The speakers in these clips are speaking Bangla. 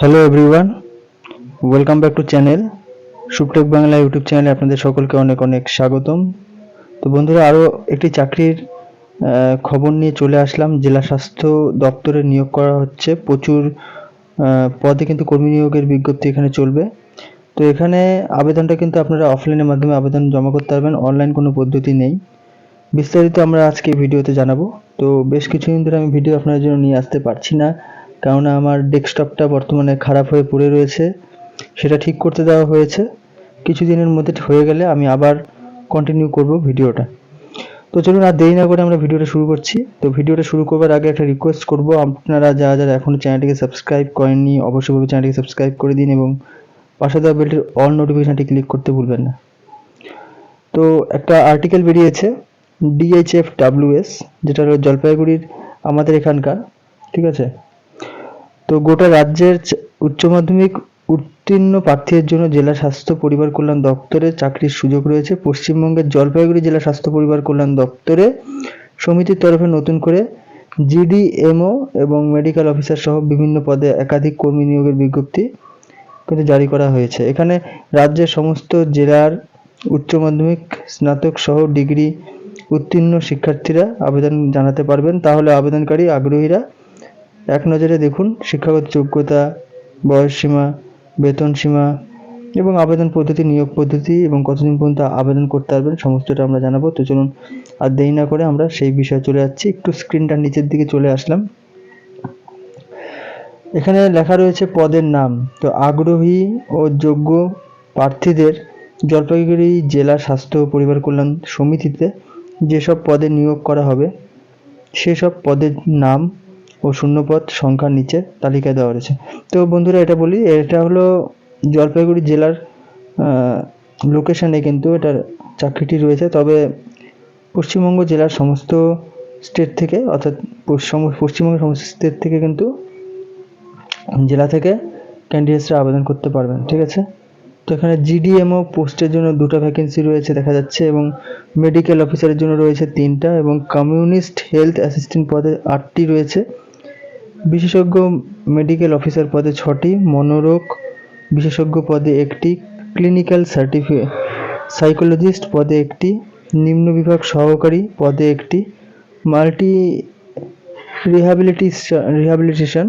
Hello everyone welcome back to channel Suptech Bangla YouTube চ্যানেলে আপনাদের সকলকে অনেক অনেক স্বাগতম। তো বন্ধুরা আরও একটি চাকরির খবর নিয়ে চলে আসলাম। জেলা স্বাস্থ্য দপ্তরে নিয়োগ করা হচ্ছে। প্রচুর পদে কিন্তু কর্মী নিয়োগের বিজ্ঞপ্তি এখানে চলবে। তো এখানে আবেদনটা কিন্তু আপনারা অফলাইনের মাধ্যমে আবেদন জমা করতে পারবেন। অনলাইন কোনো পদ্ধতি নেই। বিস্তারিত আমরা আজকে ভিডিওতে জানাব। তো বেশ কিছুদিন ধরে আমি ভিডিও আপনাদের জন্য নিয়ে আসতে পারছি না, কেননা আমার ডেস্কটপটা বর্তমানে খারাপ হয়ে পড়ে রয়েছে। সেটা ঠিক করতে দেওয়া হয়েছে। কিছুদিনের মধ্যে হয়ে গেলে আমি আবার কন্টিনিউ করব ভিডিওটা। তো চলুন আর দেরি না করে আমরা ভিডিওটা শুরু করছি। তো ভিডিওটা শুরু করবার আগে একটা রিকোয়েস্ট করব, আপনারা যারা যারা এখনও চ্যানেলটিকে সাবস্ক্রাইব করেননি, অবশ্যই চ্যানেলটিকে সাবস্ক্রাইব করে দিন এবং পাশে দেওয়া বেলটির অল নোটিফিকেশনটি ক্লিক করতে ভুলবেন না। তো একটা আর্টিকেল বেরিয়েছে ডিএইচএফ ডাব্লিউএস যেটা হলো জলপাইগুড়ির আমাদের এখানকার, ঠিক আছে? তো গোটা রাজ্যের উচ্চ মাধ্যমিক উত্তীর্ণ প্রার্থীদের জন্য জেলা স্বাস্থ্য পরিবার কল্যাণ দপ্তরে চাকরির সুযোগ রয়েছে। পশ্চিমবঙ্গের জলপাইগুড়ি জেলা স্বাস্থ্য পরিবার কল্যাণ দপ্তরে সমিতির তরফে নতুন করে জিডিএমও এবং মেডিকেল অফিসার সহ বিভিন্ন পদে একাধিক কর্মী নিয়োগের বিজ্ঞপ্তি কিন্তু জারি করা হয়েছে। এখানে রাজ্যের সমস্ত জেলার উচ্চ মাধ্যমিক, স্নাতক সহ ডিগ্রি উত্তীর্ণ শিক্ষার্থীরা আবেদন জানাতে পারবেন। তাহলে আবেদনকারী আগ্রহীরা এক নজরে দেখুন শিক্ষাগত যোগ্যতা বয়সসীমা বেতন সীমা এবং আবেদন পদ্ধতি, নিয়োগ পদ্ধতি এবং কতদিন পর্যন্ত আবেদন করতে পারবেন, সমস্তটা আমরা জানাব। তো চলুন আর দেরি না করে আমরা সেই বিষয়ে চলে যাচ্ছি। একটু স্ক্রিনটা নিচের দিকে চলে আসলাম। এখানে লেখা রয়েছে পদের নাম। তো আগ্রহী ও যোগ্য প্রার্থীদের জলপাইগুড়ি জেলা স্বাস্থ্য পরিবার কল্যাণ সমিতিতে যেসব পদে নিয়োগ করা হবে, সেসব পদের নাম ও শূন্যপদ সংখ্যার নিচে তালিকা দেওয়া রয়েছে। তো বন্ধুরা, এটা বলি, এটা হলো জলপাইগুড়ি জেলার লোকেশনে কিন্তু এটার চাকরিটি রয়েছে। তবে পশ্চিমবঙ্গ জেলার সমস্ত স্টেট থেকে, অর্থাৎ পশ্চিম- পশ্চিমবঙ্গের সমস্ত স্টেট থেকে কিন্তু জেলা থেকে ক্যান্ডিডেটসরা আবেদন করতে পারবেন, ঠিক আছে? তো এখানে জিডিএমও পোস্টের জন্য দুটো ভ্যাকেন্সি রয়েছে দেখা যাচ্ছে এবং মেডিকেল অফিসারের জন্য রয়েছে তিনটা এবং কমিউনিস্ট হেলথ অ্যাসিস্ট্যান্ট পদে আটটি রয়েছে। বিশেষজ্ঞ মেডিকেল অফিসার পদে ছটি, মনোরোগ বিশেষজ্ঞ পদে একটি ক্লিনিক্যাল সার্টিফি সাইকোলজিস্ট পদে একটি, নিম্ন বিভাগ সহকারী পদে একটি মাল্টি রিহ্যাবিলিটেশন রিহ্যাবিলিটেশন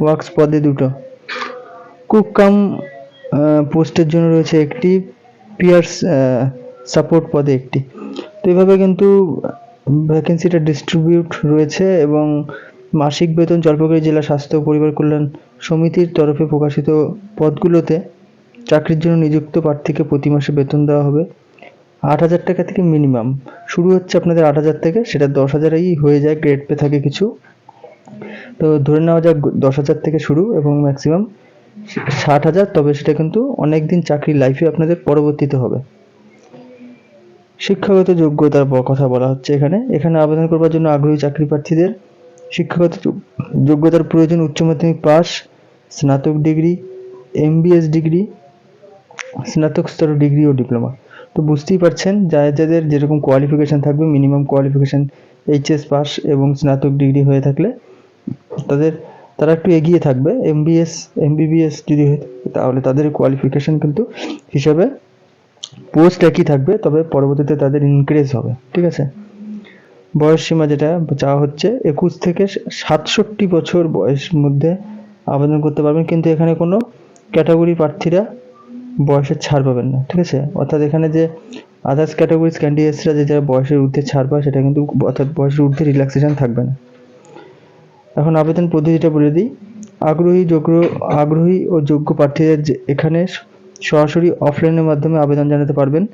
ওয়ার্কস পদে দুটো। কুক কাম পোস্টের জন্য রয়েছে একটি পিয়ার্স সাপোর্ট পদে একটি। তো এভাবে কিন্তু ভ্যাকেন্সিটা ডিস্ট্রিবিউট রয়েছে এবং মাসিক বেতন জলপাইগুড়ি জেলা স্বাস্থ্য পরিবার কল্যাণ সমিতির তরফে প্রকাশিত পদগুলোতে চাকরির জন্য নিযুক্ত প্রার্থীকে প্রতি মাসে বেতন দেওয়া হবে। আট হাজার টাকা থেকে মিনিমাম শুরু হচ্ছে আপনাদের আট হাজার থেকে, সেটা দশ হাজারেই হয়ে যায় গ্রেড পে থাকে কিছু। তো ধরে নেওয়া যাক দশ হাজার থেকে শুরু এবং ম্যাক্সিমাম ষাট হাজার, তবে সেটা কিন্তু অনেক দিন চাকরি লাইফে আপনাদের পরবর্তীতে হবে। শিক্ষাগত যোগ্যতার কথা বলা হচ্ছে এখানে। এখানে আবেদন করবার জন্য আগ্রহী চাকরি প্রার্থীদের শিক্ষাগত যোগ্যতার প্রয়োজন উচ্চ মাধ্যমিক পাস, স্নাতক ডিগ্রি এমবিএস ডিগ্রি, স্নাতক স্তর ডিগ্রি ও ডিপ্লোমা। তো বুঝতেই পারছেন, যাদের যাদের যেরকম কোয়ালিফিকেশন থাকবে মিনিমাম কোয়ালিফিকেশন এইচএস পাস এবং স্নাতক ডিগ্রি হয়ে থাকলে তাদের তারা একটু এগিয়ে থাকবে এমবিএস এমবিবিএস যদি হয়ে, তাহলে তাদের কোয়ালিফিকেশন কিন্তু হিসাবে পোস্ট একই থাকবে, তবে পরবর্তীতে তাদের ইনক্রিজ হবে, ঠিক আছে? বয়স সীমা যেটা, চাওয়া হচ্ছে একুশ থেকে সাতষট্টি বছর বয়সের মধ্যে আবেদন করতে পারবেন, কিন্তু এখানে কোনো ক্যাটাগরি প্রার্থীরা বয়সের ছাড় পাবেন না, ঠিক আছে? অর্থাৎ এখানে যে আদার্স ক্যাটাগরিজ ক্যান্ডিডেটসরা যে যারা বয়সের ঊর্ধ্বে ছাড় পায়, সেটা কিন্তু অর্থাৎ বয়সের ঊর্ধ্বে রিল্যাক্সেশন থাকবে না। এখন আবেদন পদ্ধতিটা বলে দিই। আগ্রহী, যোগ্য, আগ্রহী ও যোগ্য প্রার্থীদের এখানে সরাসরি অফলাইনের মাধ্যমে আবেদন জানাতে পারবেন।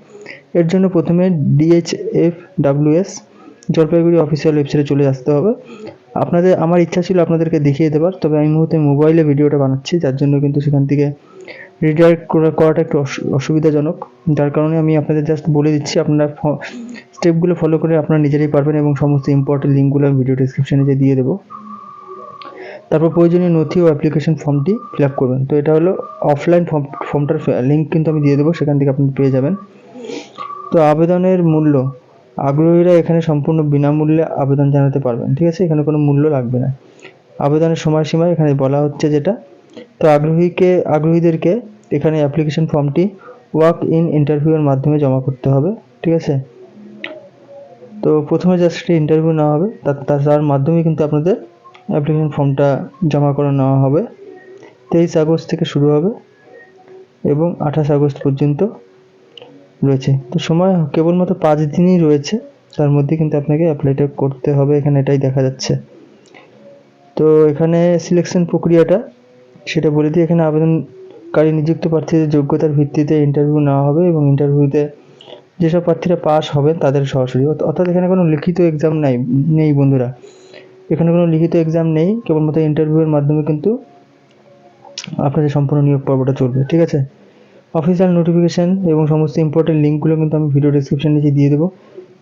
এর জন্য প্রথমে ডিএইচএফ ডাব্লিউএস জলপাইগুড়ি অফিসিয়াল ওয়েবসাইটে চলে আসতে হবে। আপনাদের, আমার ইচ্ছা ছিল আপনাদেরকে দেখিয়ে দেবার, তবে আমি মুহূর্তে মোবাইলে ভিডিওটা বানাচ্ছি, যার জন্য কিন্তু সেখান থেকে রিডাইরেক্ট করাটা একটু অসু- অসুবিধাজনক। যার কারণে আমি আপনাদের জাস্ট বলে দিচ্ছি, আপনারা স্টেপগুলো ফলো করে আপনারা নিজেরাই পারবেন এবং সমস্ত ইম্পর্টেন্ট লিঙ্কগুলো আমি ভিডিও ডিসক্রিপশনে যে দিয়ে দেবো। তারপর প্রয়োজনীয় নথি ও অ্যাপ্লিকেশন ফর্মটি ফিল আপ করবেন। তো এটা হলো অফলাইন ফর্ম ফর্মটার লিঙ্ক কিন্তু আমি দিয়ে দেবো, সেখান থেকে আপনি পেয়ে যাবেন। তো আবেদনের মূল্য, আগ্রহীরা এখানে সম্পূর্ণ বিনামূল্যে আবেদন জানাতে পারবেন, ঠিক আছে? এখানে কোনো মূল্য লাগবে না। আবেদনের সময়সীমা এখানে বলা হচ্ছে যেটা, তো আগ্রহীকে, আগ্রহীদেরকে এখানে অ্যাপ্লিকেশন ফর্মটি ওয়াক ইন ইন্টারভিউয়ের মাধ্যমে জমা করতে হবে, ঠিক আছে? তো প্রথমে জাস্ট ইন্টারভিউ নেওয়া হবে তার- তার মাধ্যমে কিন্তু আপনাদের অ্যাপ্লিকেশন ফর্মটা জমা করে নেওয়া হবে। তেইশ আগস্ট থেকে শুরু হবে এবং আঠাশ আগস্ট পর্যন্ত রয়েছে। তো সময় কেবলমাত্র পাঁচ দিনই রয়েছে, তার মধ্যে কিন্তু আপনাকে অ্যাপ্লাইটা করতে হবে, এখানে এটাই দেখা যাচ্ছে। তো এখানে সিলেকশন প্রক্রিয়াটা, সেটা বলে দিই, এখানে আবেদনকারী নিযুক্ত প্রার্থীদের যোগ্যতার ভিত্তিতে ইন্টারভিউ নেওয়া হবে এবং ইন্টারভিউতে যেসব প্রার্থীরা পাস হবেন তাদের সরাসরি, অর্থাৎ এখানে কোনো লিখিত এক্সাম নাই, নেই বন্ধুরা। এখানে কোনো লিখিত এক্সাম নেই, কেবলমাত্র ইন্টারভিউয়ের মাধ্যমে কিন্তু আপনাদের সম্পূর্ণ নিয়োগ পর্বটা চলবে, ঠিক আছে? অফিসিয়াল নোটিফিকেশান এবং সমস্ত ইম্পর্টেন্ট লিঙ্কগুলো কিন্তু আমি ভিডিও ডিসক্রিপশন নিচে দিয়ে দেবো।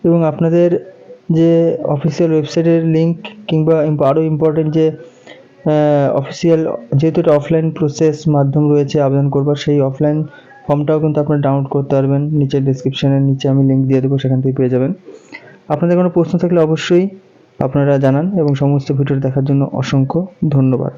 এবং আপনাদের যে অফিসিয়াল ওয়েবসাইটের লিঙ্ক কিংবা আরও ইম্পর্টেন্ট যে অফিসিয়াল যেহেতু এটা অফলাইন প্রসেস মাধ্যম রয়েছে আবেদন করবার, সেই অফলাইন ফর্মটাও কিন্তু আপনারা ডাউনলোড করতে পারবেন। নিচে ডিসক্রিপশনের নিচে আমি লিঙ্ক দিয়ে দেবো, সেখান থেকে পেয়ে যাবেন। আপনাদের কোনো প্রশ্ন থাকলে অবশ্যই আপনারা জানান এবং সমস্ত ভিডিও দেখার জন্য অসংখ্য ধন্যবাদ।